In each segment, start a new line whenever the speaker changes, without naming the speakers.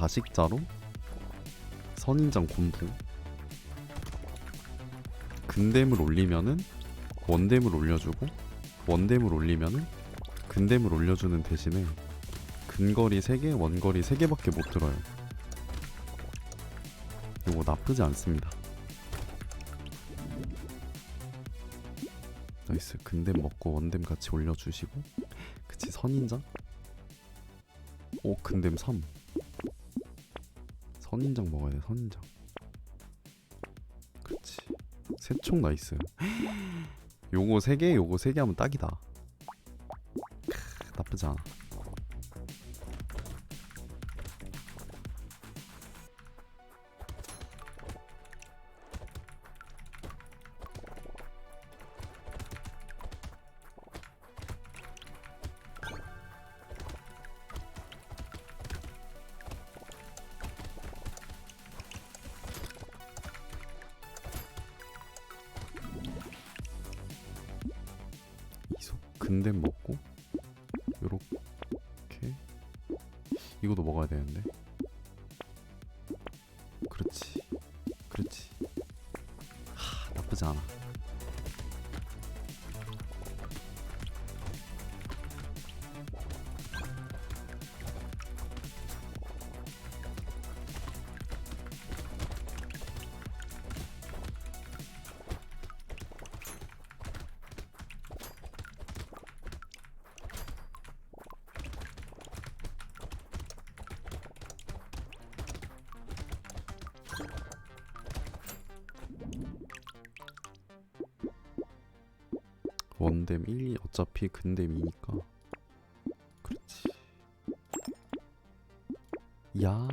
다식자로 선인장 곤부 근댐을 올리면은 원댐을 올려주고 원댐을 올리면은 근댐을 올려주는 대신에 근거리 3개, 원거리 3개밖에 못 들어요. 이거 나쁘지 않습니다. 나이스. 근댐 먹고 원댐 같이 올려주시고 그치 선인장? 오 근댐 3 선인장 먹어야 돼 선인장. 그렇지 새총 나이스 요거 3개 요거 3개 하면 딱이다 근댐 먹고 요렇게 이것도 먹어야 되는데 원댐 1 어차피 근댐 2니까. 그렇지. 야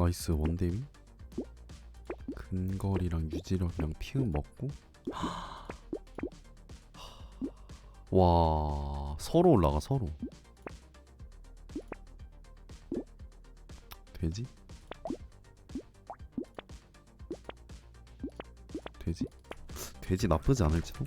나이스 원댐 근거리랑 유지력이랑 피음 먹고 와 서로 올라가 서로 되지? 되지? 돼지 나쁘지 않을지도?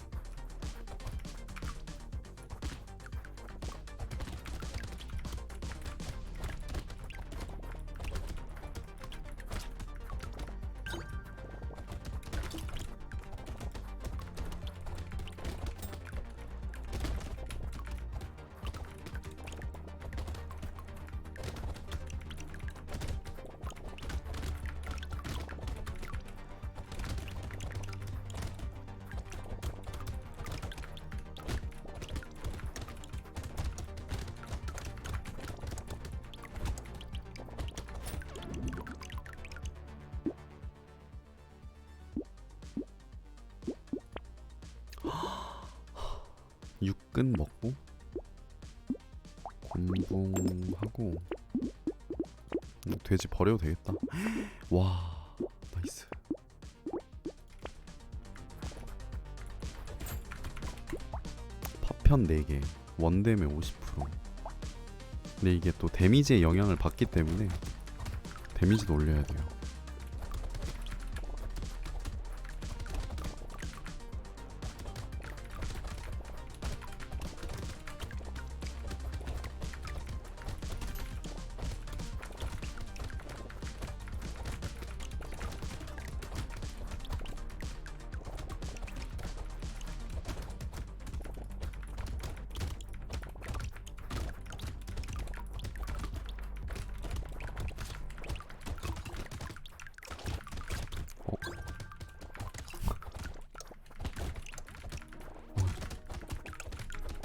육근 먹고 곤붕하고 음, 돼지 버려도 되겠다. 와 나이스. 파편 4개 원댐에 50% 근데 이게 또 데미지의 영향을 받기 때문에 데미지도 올려야 돼요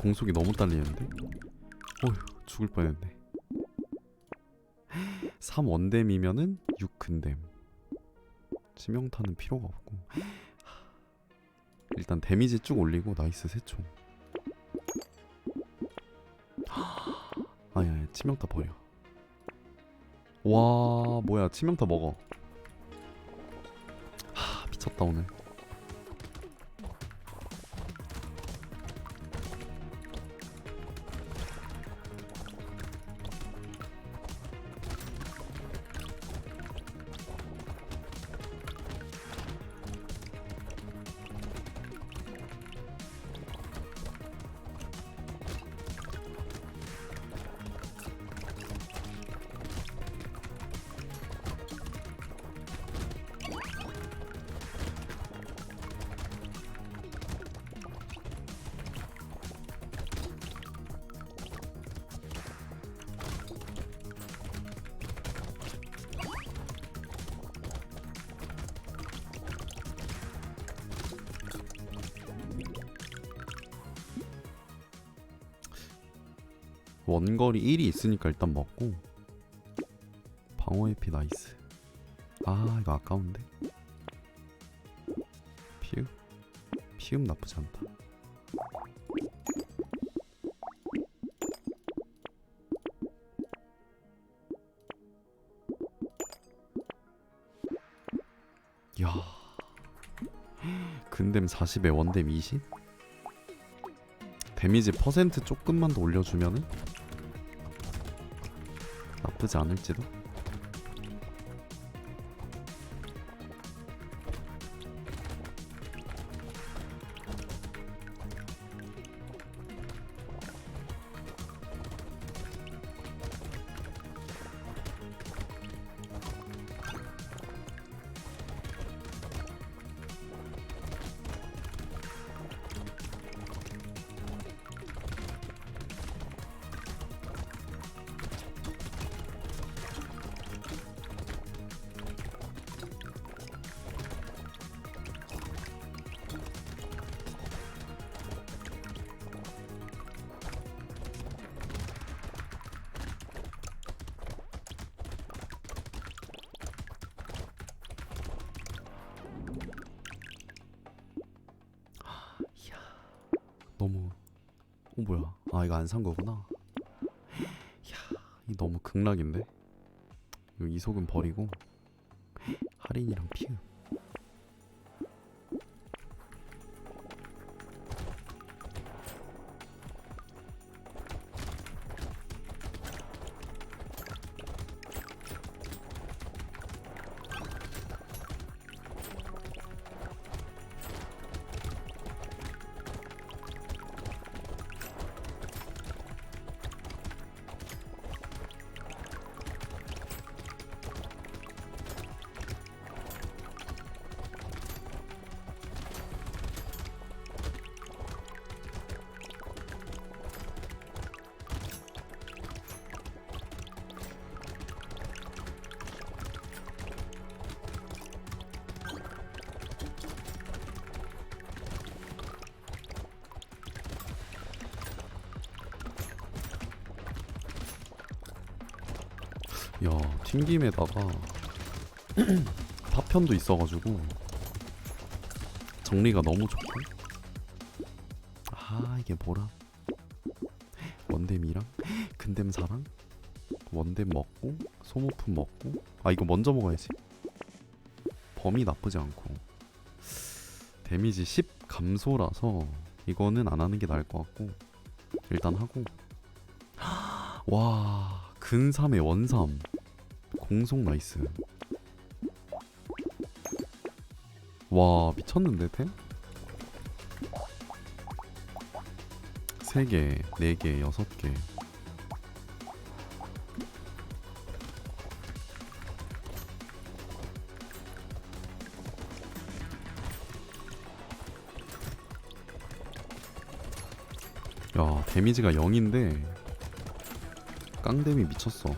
공속이 너무 딸리는데? 어휴 죽을 뻔했네. 3 원댐이면은 6 근댐. 치명타는 필요가 없고. 일단 데미지 쭉 올리고 나이스 세총. 아야 치명타 버려. 와 뭐야 치명타 먹어. 하 미쳤다 오늘 원거리 1이 있으니까 일단 먹고. 방어 AP 나이스. 아 이거 아까운데? 피읍? 피읍 나쁘지 않다. 야. 근댐 40에 원댐 20? 데미지 퍼센트 조금만 더 올려주면은 나쁘지 않을지도. 어 뭐야? 아 이거 안 산 거구나. 야, 이 너무 극락인데. 이거 이속은 버리고 할인이랑 피읍. 야 튕김에다가 파편도 있어가지고 정리가 너무 좋고. 아 이게 뭐라? 원댐이랑? 근댐사랑? 원댐 먹고 소모품 먹고? 아 이거 먼저 먹어야지. 범위 나쁘지 않고. 데미지 10 감소라서 이거는 안 하는 게 나을 것 같고. 일단 하고. 와 근삼에 원삼 공속 나이스. 와 미쳤는데 템? 3개, 4개, 6개. 야 데미지가 0인데 깡댐이 미쳤어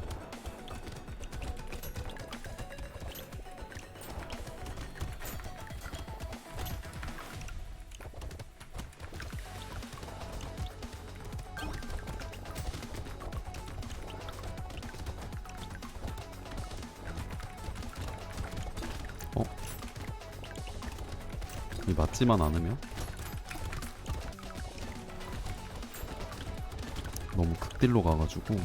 맞지만 않으면? 너무 극딜로 가가지고.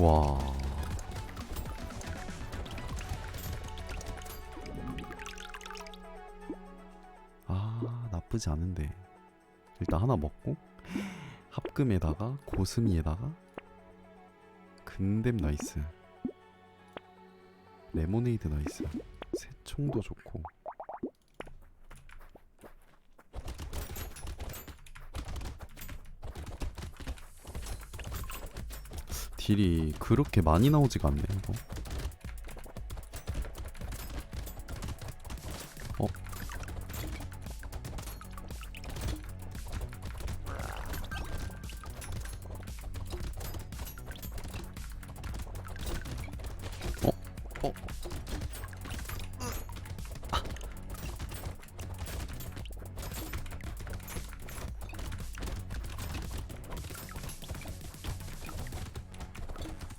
와. 아, 나쁘지 않은데. 일단 하나 먹고 합금에다가 고스미에다가 근댐 나이스. 레모네이드 나이스. 새총도 좋고. 딜이 그렇게 많이 나오지가 않네 이거.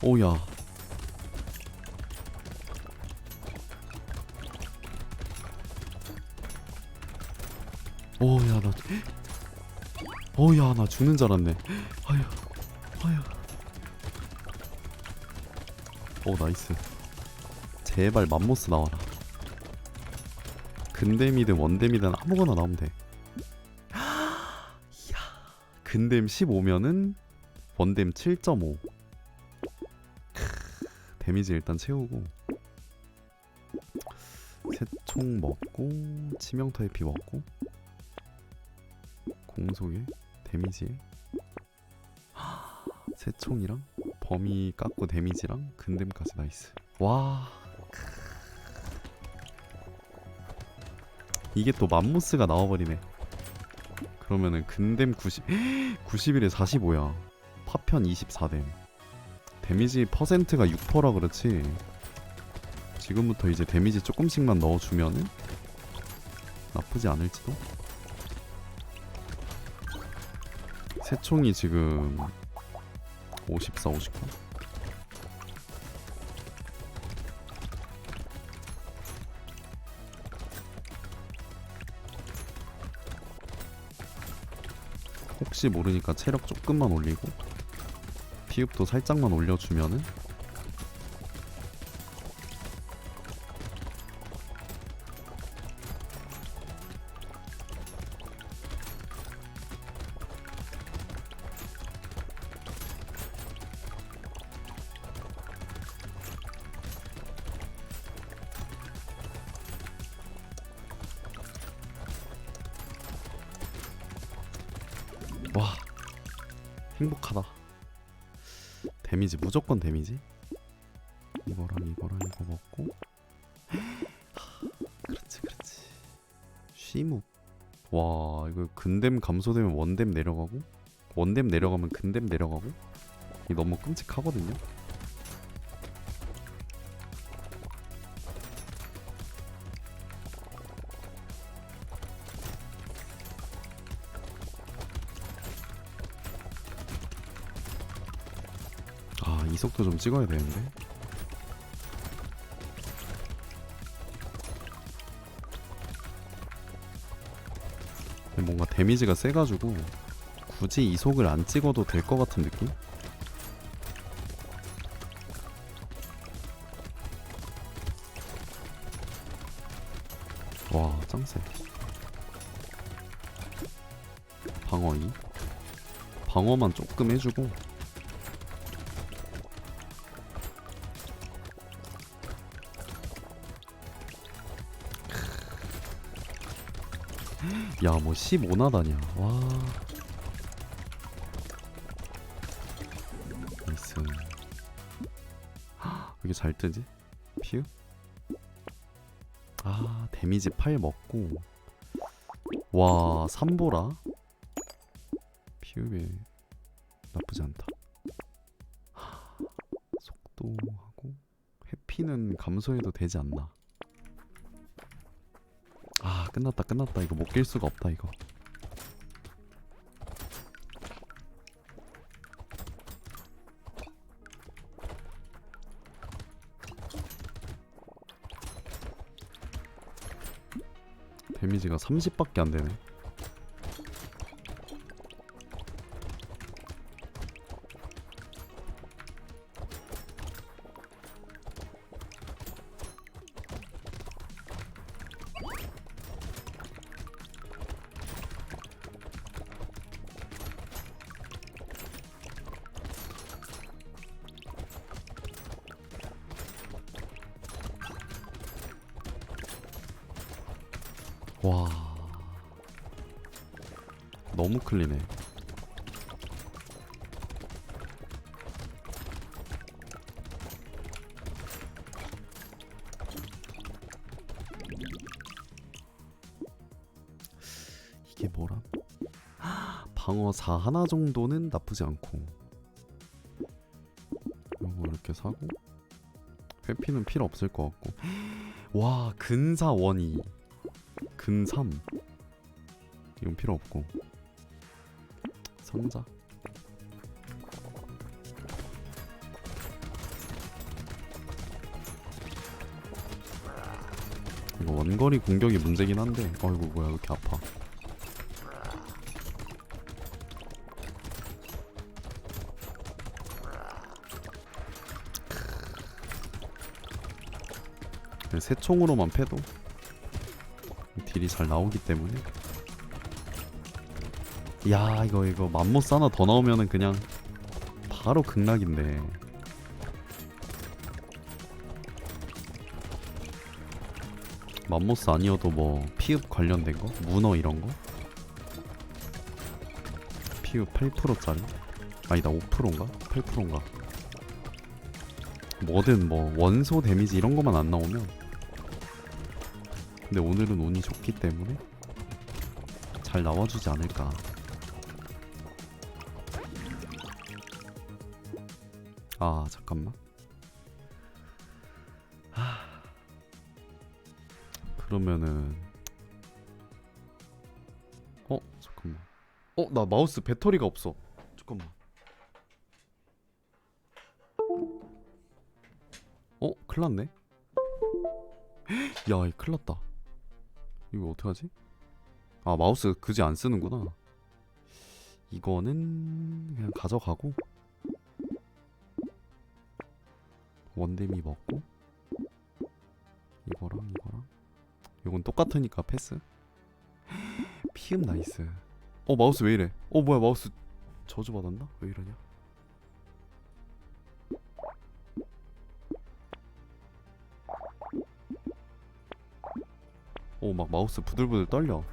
오야. 오야 나. 오야 나 죽는 줄 알았네. 아유, 아유. 오 나이스. 제발 맘모스 나와라. 근댐이든 원댐이든 아무거나 나오면 돼. 근댐 15면은 원댐 7.5. 데미지 일단 채우고 새총 먹고 치명타 회피 먹고 공속에 데미지에 새총이랑 범위 깎고 데미지랑 근댐까지 나이스. 와. 이게 또 맘모스가 나와버리네. 그러면은 근댐 90 91에 45야. 파편 24댐 데미지 퍼센트가 6%라 그렇지. 지금부터 이제 데미지 조금씩만 넣어주면은 나쁘지 않을지도? 새총이 지금 54, 59 혹시 모르니까 체력 조금만 올리고 피읍도 살짝만 올려주면은 무조건 데미지? 이거랑 이거랑 이거 먹고? 그렇지 그렇지. 쉬묵 와 이거 근댐 감소되면 원댐 내려가고? 원댐 내려가면 근댐 내려가고? 이 너무 끔찍하거든요 이속도 좀 찍어야 되는데. 뭔가 데미지가 세가지고 굳이 이속을 안 찍어도 될 것 같은 느낌? 와 짱세. 방어 2 방어만 조금 해주고 야 뭐 15나다냐. 와. 나이스. 헉, 왜 이렇게 잘 뜨지? 피우? 아 데미지 8 먹고. 와 3보라? 피우에 나쁘지 않다. 하, 속도하고 회피는 감소해도 되지 않나. 아 끝났다 끝났다. 이거 못 깰 수가 없다 이거. 데미지가 30밖에 안되네. 와. 너무 클리네. 이게 뭐람? 방어 4 하나 정도는 나쁘지 않고. 요거 이렇게 사고? 회피는 필요 없을 것 같고. 와 근사 원이 근3 이건 필요 없고. 상자. 이거 원거리 공격이 문제긴 한데. 어이구 뭐야 왜 이렇게 아파? 새 총으로만 패도 딜이 잘 나오기 때문에. 야 이거 이거 맘모스 하나 더 나오면은 그냥 바로 극락인데. 맘모스 아니어도 뭐 피읍 관련된 거? 문어 이런 거? 피읍 8%짜리? 아니다 5%인가? 8%인가? 뭐든 뭐 원소 데미지 이런 거만 안 나오면 근데 오늘은 운이 좋기 때문에 잘 나와주지 않을까. 아 잠깐만. 하... 그러면은 어 잠깐만. 어 나 마우스 배터리가 없어. 잠깐만. 어 큰일났네. 야, 이 큰일 났다. 이거 어떡하지? 아, 마우스 그지 안 쓰는구나. 이거는 그냥 가져가고 원데미 먹고 이거랑 이거랑 이건 똑같으니까 패스. 피음 나이스. 어, 마우스 왜 이래? 어, 뭐야, 마우스 저주 받았나? 왜 이러냐? 막 마우스 부들부들 떨려.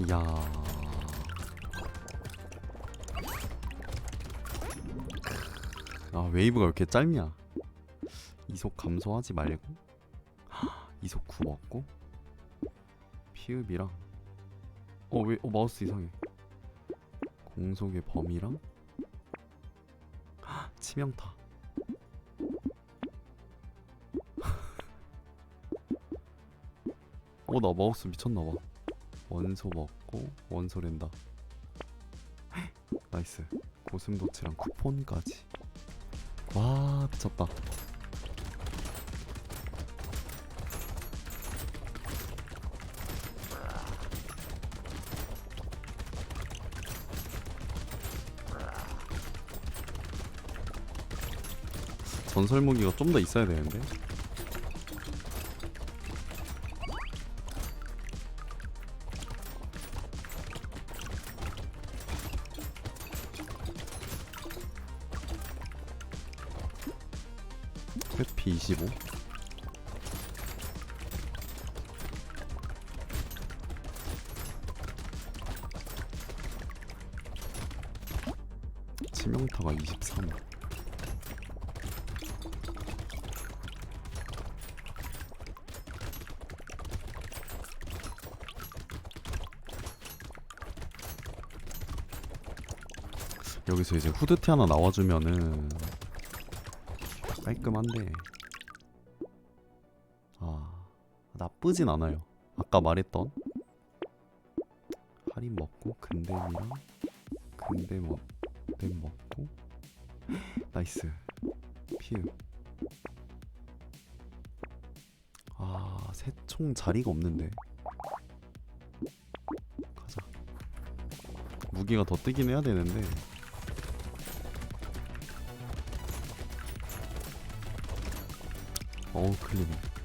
이야. 아 웨이브가 왜 이렇게 짧냐? 이속 감소하지 말고? 이속 9 먹고? 피읍이랑? 어왜 어, 마우스 이상해. 공속의 범위랑? 치명타. 어나 마우스 미쳤나봐 원소 먹고 원소 랜다. 나이스. 고슴도치랑 쿠폰까지. 와 미쳤다. 전설 무기가 좀 더 있어야 되는데 치명타가 23 여기서 이제 후드티 하나 나와주면은 깔끔한데. 아 나쁘진 않아요. 아까 말했던 할인 먹고 어, 댐 먹고 나이스. 피우 아 새총 자리가 없는데. 가자. 무기가 더 뜨긴 해야 되는데. 어우 클리네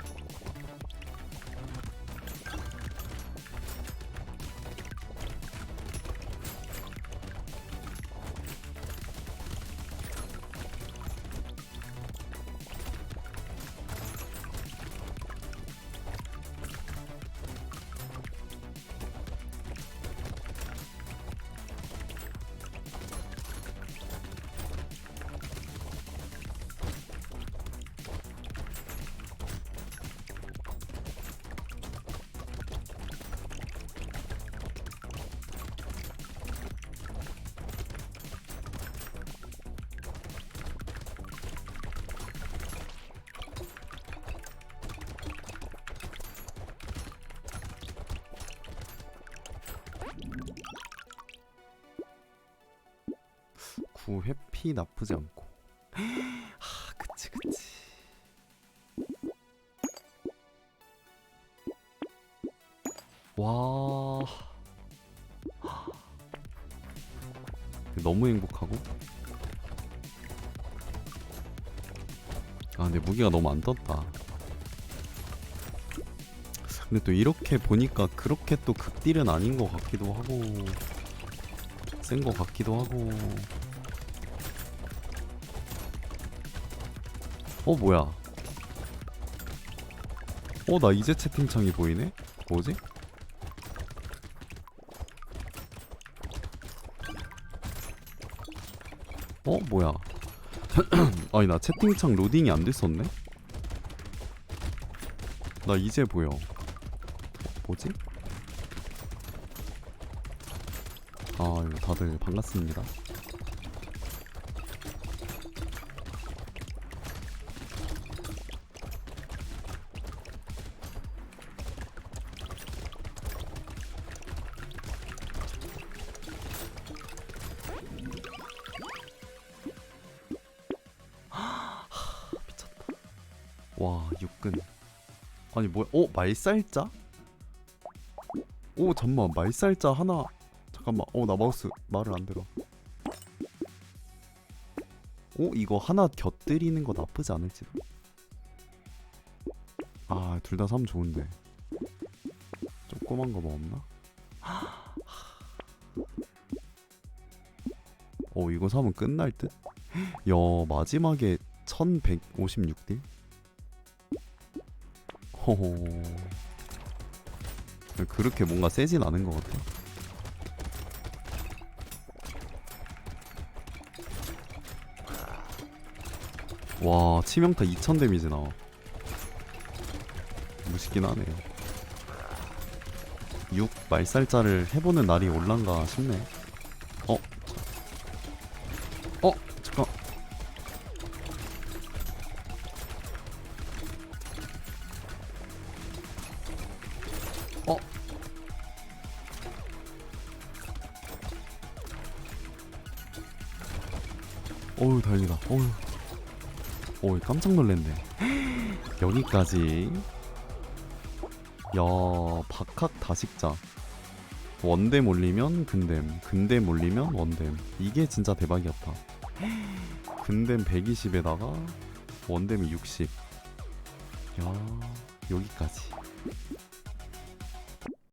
구 회피 나쁘지 않고. 하 그치 그치. 와. 너무 행복하고? 아 근데 무기가 너무 안 떴다. 근데 또 이렇게 보니까 그렇게 또 극딜은 아닌 것 같기도 하고 센 것 같기도 하고 어 뭐야? 어 나 이제 채팅창이 보이네? 뭐지? 어 뭐야? 아니 나 채팅창 로딩이 안 됐었네? 나 이제 보여. 어, 뭐지? 아 다들 반갑습니다 아니 뭐야 어 말살자? 오 잠만 말살자 하나 잠깐만 어 나 마우스 말을 안 들어 오 이거 하나 곁들이는 거 나쁘지 않을지도 아둘 다 사면 좋은데 조그만 거 뭐 없나? 어 이거 사면 끝날 듯? 야 마지막에 1156딜? 호호 그렇게 뭔가 세진 않은 것 같아 와 치명타 2000 데미지 나와 무식긴 하네요. 6 말살자를 해보는 날이 올란가 싶네. 어? 어? 어우 다행이다. 어우. 어이 깜짝 놀랐네. 여기까지. 야 박학 다식자. 원댐 올리면 근댐 근댐 올리면 원댐. 이게 진짜 대박이었다. 근댐 120에다가 원댐이 60야 여기까지